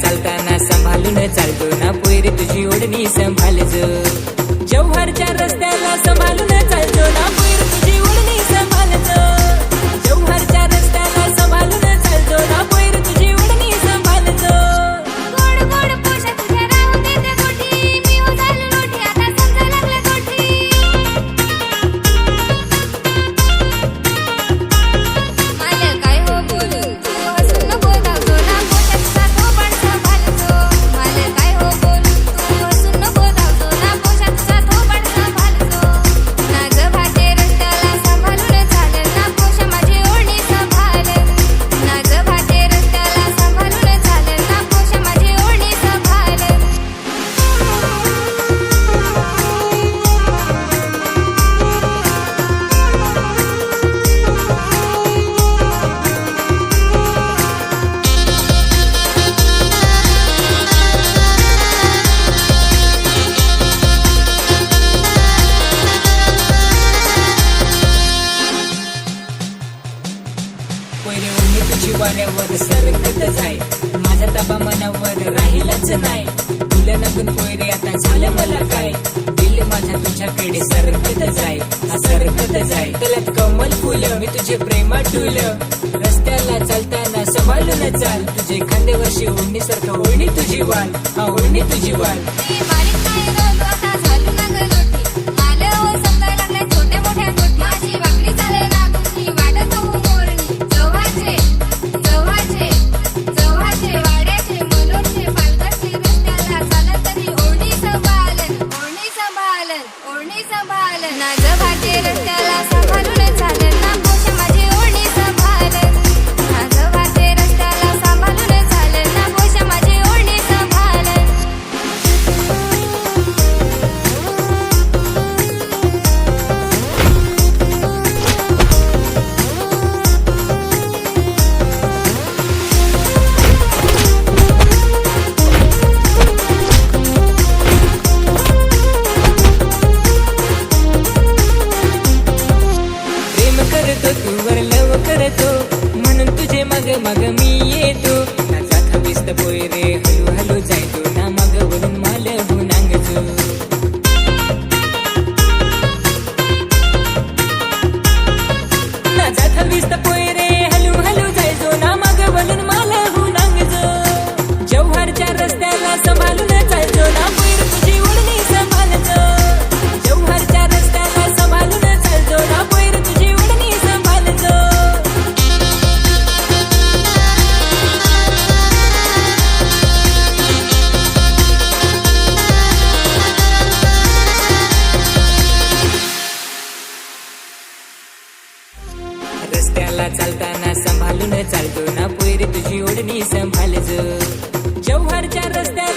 चालताना सांभाळून चालतो ना पुरी तुझी ओढणी सांभाळज. तुझी वाऱ्यावर सरकत जाय. माझा ताबा मनावर राहिलाच नाही. तुला नगून कोयरे आता झालं मला काय? दिल माझा तुझ्याकडे सरकत आहे हा सरकत आहे त्याला कमल फुलं मी तुझे प्रेमात टुलं रस्त्याला चालताना सांभाळून चाल. तुझे खांद्यावर शिवणी सारखं होणी तुझी वाल. हा होणी तुझी वाल. para चालला चालताना सांभाळून चालतो ना पोरी तुझी ओढणी सांभाळज. जव्हारच्या रस्त्या